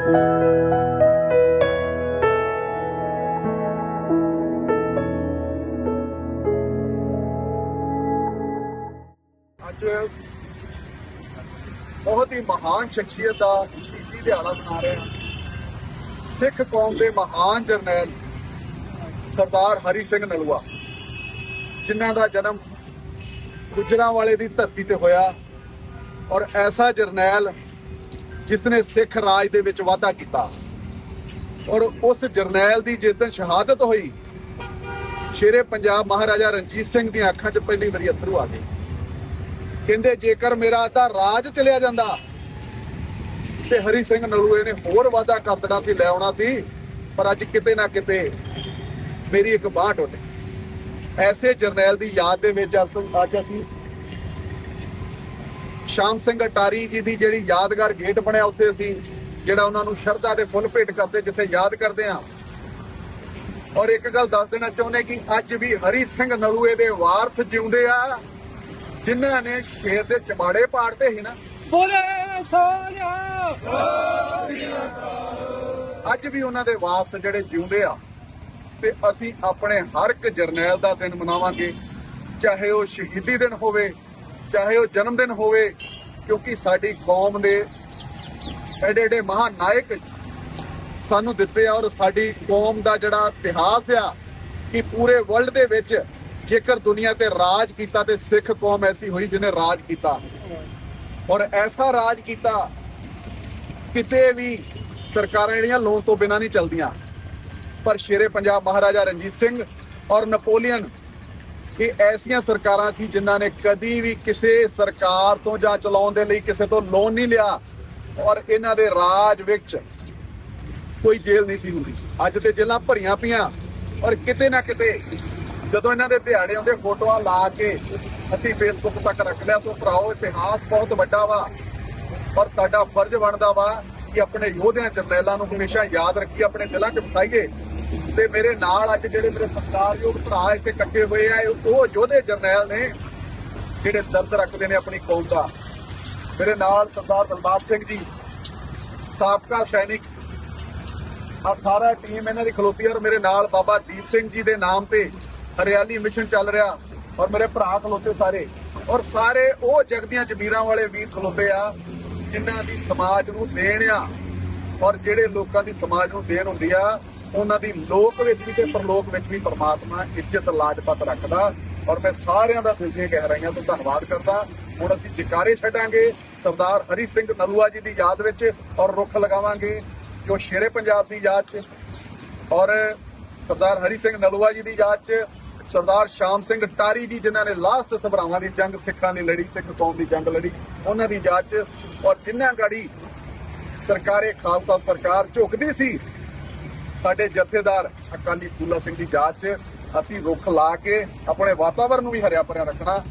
ਅੱਜ ਬਹੁਤ ਹੀ ਮਹਾਨ ਸ਼ਖਸੀਅਤ ਦਾ ਸ਼ਹੀਦੀ ਦਿਹਾੜਾ ਮਨਾ ਰਹੇ ਹਾਂ। ਸਿੱਖ ਕੌਮ ਦੇ ਮਹਾਨ ਜਰਨੈਲ ਸਰਦਾਰ ਹਰੀ ਸਿੰਘ ਨਲੂਆ, ਜਿਨ੍ਹਾਂ ਦਾ ਜਨਮ ਗੁਜਰਾਂਵਾਲੇ ਦੀ ਧਰਤੀ ਤੇ ਹੋਇਆ ਔਰ ਐਸਾ ਜਰਨੈਲ ਜਿਸ ਨੇ ਸਿੱਖ ਰਾਜ ਦੇ ਵਿੱਚ ਵਾਧਾ ਕੀਤਾ। ਔਰ ਉਸ ਜਰਨੈਲ ਦੀ ਜਿਸ ਦਿਨ ਸ਼ਹਾਦਤ ਹੋਈ, ਸ਼ੇਰੇ ਪੰਜਾਬ ਮਹਾਰਾਜਾ ਰਣਜੀਤ ਸਿੰਘ ਦੀਆਂ ਅੱਖਾਂ 'ਚ ਪਹਿਲੀ ਵਾਰੀ ਅਥਰੂ ਆ ਗਏ ਕਹਿੰਦੇ, ਜੇਕਰ ਮੇਰਾ ਤਾਂ ਰਾਜ ਚਲਿਆ ਜਾਂਦਾ ਤੇ ਹਰੀ ਸਿੰਘ ਨਲੂਏ ਨੇ ਹੋਰ ਵਾਅਦਾ ਕਰ ਦੇਣਾ ਸੀ, ਲੈ ਆਉਣਾ ਸੀ, ਪਰ ਅੱਜ ਕਿਤੇ ਨਾ ਕਿਤੇ ਮੇਰੀ ਇੱਕ ਬਾਹ ਟੁੱਟ ਐਸੇ ਜਰਨੈਲ ਦੀ ਯਾਦ ਦੇ ਵਿੱਚ ਅਸ- ਅੱਜ ਅਸੀਂ ਸ਼ਾਮ ਸਿੰਘ ਅਟਾਰੀ ਜੀ ਦੀ ਜਿਹੜੀ ਯਾਦਗਾਰ ਗੇਟ ਬਣਿਆ ਉੱਥੇ ਅਸੀਂ ਜਿਹੜਾ ਉਹਨਾਂ ਨੂੰ ਸ਼ਰਧਾ ਦੇ ਫੁੱਲ ਭੇਟ ਕਰਦੇ ਜਿੱਥੇ ਯਾਦ ਕਰਦੇ ਹਾਂ। ਔਰ ਇੱਕ ਗੱਲ ਦੱਸ ਦੇਣਾ ਚਾਹੁੰਦੇ ਕਿ ਅੱਜ ਵੀ ਹਰੀ ਸਿੰਘ ਨਲੂਏ ਦੇ ਵਾਰਸ ਜਿਉਂਦੇ ਆ ਜਿਨ੍ਹਾਂ ਨੇ ਸ਼ੇਰ ਦੇ ਚਬਾੜੇ ਪਾੜਦੇ ਸੀ ਨਾ। ਬੋਲੇ ਸੋਨਿਆ ਅੱਜ ਵੀ ਉਹਨਾਂ ਦੇ ਵਾਰਸ ਜਿਹੜੇ ਜਿਉਂਦੇ ਆ ਤੇ ਅਸੀਂ ਆਪਣੇ ਹਰ ਇੱਕ ਜਰਨੈਲ ਦਾ ਦਿਨ ਮਨਾਵਾਂਗੇ ਚਾਹੇ ਉਹ ਸ਼ਹੀਦੀ ਦਿਨ ਹੋਵੇ ਚਾਹੇ ਉਹ ਜਨਮ ਦਿਨ ਹੋਵੇ, ਕਿਉਂਕਿ ਸਾਡੀ ਕੌਮ ਦੇ ਐਡੇ ਐਡੇ ਮਹਾਂਨਾਇਕ ਸਾਨੂੰ ਦਿੱਤੇ ਆ ਔਰ ਸਾਡੀ ਕੌਮ ਦਾ ਜਿਹੜਾ ਇਤਿਹਾਸ ਆ, ਕਿ ਪੂਰੇ ਵਰਲਡ ਦੇ ਵਿੱਚ ਜੇਕਰ ਦੁਨੀਆ ਤੇ ਰਾਜ ਕੀਤਾ ਤੇ ਸਿੱਖ ਕੌਮ ਐਸੀ ਹੋਈ ਜਿਹਨੇ ਰਾਜ ਕੀਤਾ। ਔਰ ਐਸਾ ਰਾਜ ਕੀਤਾ, ਕਿਤੇ ਵੀ ਸਰਕਾਰਾਂ ਜਿਹੜੀਆਂ ਲੋਨ ਤੋਂ ਬਿਨਾਂ ਨਹੀਂ ਚੱਲਦੀਆਂ। ਪਰ ਸ਼ੇਰੇ ਪੰਜਾਬ ਮਹਾਰਾਜਾ ਰਣਜੀਤ ਸਿੰਘ ਔਰ ਨਪੋਲੀਅਨ ਇਹ ਐਸੀਆਂ ਸਰਕਾਰਾਂ ਸੀ ਜਿਨ੍ਹਾਂ ਨੇ ਕਦੀ ਵੀ ਕਿਸੇ ਸਰਕਾਰ ਤੋਂ ਜਾਂ ਚਲਾਉਣ ਦੇ ਲਈ ਕਿਸੇ ਤੋਂ ਲੋਨ ਨਹੀਂ ਲਿਆ। ਔਰ ਇਹਨਾਂ ਦੇ ਰਾਜ ਵਿੱਚ ਕੋਈ ਜੇਲ੍ਹ ਨਹੀਂ ਸੀ ਹੁੰਦੀ। ਅੱਜ ਤੇ ਜੇਲ੍ਹਾਂ ਭਰੀਆਂ ਪਈਆਂ। ਔਰ ਕਿਤੇ ਨਾ ਕਿਤੇ ਜਦੋਂ ਇਹਨਾਂ ਦੇ ਦਿਹਾੜੇ ਆਉਂਦੇ ਫੋਟੋਆਂ ਲਾ ਕੇ ਅਸੀਂ ਫੇਸਬੁੱਕ ਤੱਕ ਰੱਖ ਲਿਆ। ਸੋ ਭਰਾਓ, ਇਤਿਹਾਸ ਬਹੁਤ ਵੱਡਾ ਵਾ। ਔਰ ਸਾਡਾ ਫਰਜ਼ ਬਣਦਾ ਵਾ ਕਿ ਆਪਣੇ ਯੋਧਿਆਂ, ਜਰਨੈਲਾਂ ਨੂੰ ਹਮੇਸ਼ਾ ਯਾਦ ਰੱਖੀਏ, ਆਪਣੇ ਦਿਲਾਂ 'ਚ ਵਸਾਈਏ। ਤੇ ਮੇਰੇ ਨਾਲ ਅੱਜ ਜਿਹੜੇ ਮੇਰੇ ਸਤਿਕਾਰਯੋਗ ਭਰਾ ਇੱਥੇ ਇਕੱਠੇ ਹੋਏ ਆ, ਇਹ ਉਹ ਯੋਧੇ ਜਰਨੈਲ ਨੇ, ਜਿਹੜੇ ਦਰਦ ਰੱਖਦੇ ਨੇ ਆਪਣੀ ਕੌਮ ਦਾ। ਮੇਰੇ ਨਾਲ ਸਰਦਾਰ ਬਲਬਾਗ ਸਿੰਘ ਜੀ, ਸਾਬਕਾ ਸੈਨਿਕ ਆ ਸਾਰਾ ਟੀਮ ਇਹਨਾਂ ਦੀ ਖਲੋਤੀ ਔਰ ਮੇਰੇ ਨਾਲ ਬਾਬਾ ਦੀਪ ਸਿੰਘ ਜੀ ਦੇ ਨਾਮ ਤੇ ਹਰਿਆਲੀ ਮਿਸ਼ਨ ਚੱਲ ਰਿਹਾ ਔਰ ਮੇਰੇ ਭਰਾ ਖਲੋਤੇ ਸਾਰੇ। ਔਰ ਸਾਰੇ ਉਹ ਜਗਦੀਆਂ ਜ਼ਮੀਰਾਂ ਵਾਲੇ ਵੀਰ ਖਲੋਤੇ ਆ, ਜਿਨ੍ਹਾਂ ਦੀ ਸਮਾਜ ਨੂੰ ਦੇਣ ਆ ਔਰ ਜਿਹੜੇ ਲੋਕਾਂ ਦੀ ਸਮਾਜ ਨੂੰ ਦੇਣ ਹੁੰਦੀ ਆ ਉਹਨਾਂ ਦੀ ਲੋਕ ਵਿੱਚ ਵੀ ਤੇ ਪਰਲੋਕ ਵਿੱਚ ਵੀ ਪਰਮਾਤਮਾ ਇੱਜ਼ਤ, ਲਾਜਪਤ ਰੱਖਦਾ। ਔਰ ਮੈਂ ਸਾਰਿਆਂ ਦਾ ਦਿਲ ਦੀਆਂ ਗਹਿਰਾਈਆਂ ਤੋਂ ਧੰਨਵਾਦ ਕਰਦਾ। ਹੁਣ ਅਸੀਂ ਜਕਾਰੇ ਛੱਡਾਂਗੇ ਸਰਦਾਰ ਹਰੀ ਸਿੰਘ ਨਲੂਆ ਜੀ ਦੀ ਯਾਦ ਵਿੱਚ ਔਰ ਰੁੱਖ ਲਗਾਵਾਂਗੇ, ਜੋ ਸ਼ੇਰੇ ਪੰਜਾਬ ਦੀ ਯਾਦ 'ਚ। ਔਰ ਸਰਦਾਰ ਹਰੀ ਸਿੰਘ ਨਲੂਆ ਜੀ ਦੀ ਯਾਦ 'ਚ ਸਰਦਾਰ ਸ਼ਾਮ ਸਿੰਘ ਟਾਰੀ ਜੀ, ਜਿਨ੍ਹਾਂ ਨੇ ਲਾਸਟ ਸਭਰਾਵਾਂ ਦੀ ਜੰਗ, ਸਿੱਖਾਂ ਦੀ ਲੜੀ, ਸਿੱਖ ਕੌਮ ਦੀ ਜੰਗ ਲੜੀ, ਉਹਨਾਂ ਦੀ ਯਾਦ 'ਚ। ਔਰ ਜਿਨ੍ਹਾਂ ਗਾੜੀ ਸਰਕਾਰੇ ਖਾਲਸਾ ਸਰਕਾਰ ਝੁਕਦੀ ਸੀ ਸਾਡੇ ਜਥੇਦਾਰ ਅਕਾਲੀ ਫੂਲਾ ਸਿੰਘ ਦੀ ਯਾਦ 'ਚ ਅਸੀਂ ਰੁੱਖ ਲਾ ਕੇ ਆਪਣੇ ਵਾਤਾਵਰਣ ਨੂੰ ਵੀ ਹਰਿਆ ਭਰਿਆ ਰੱਖਣਾ।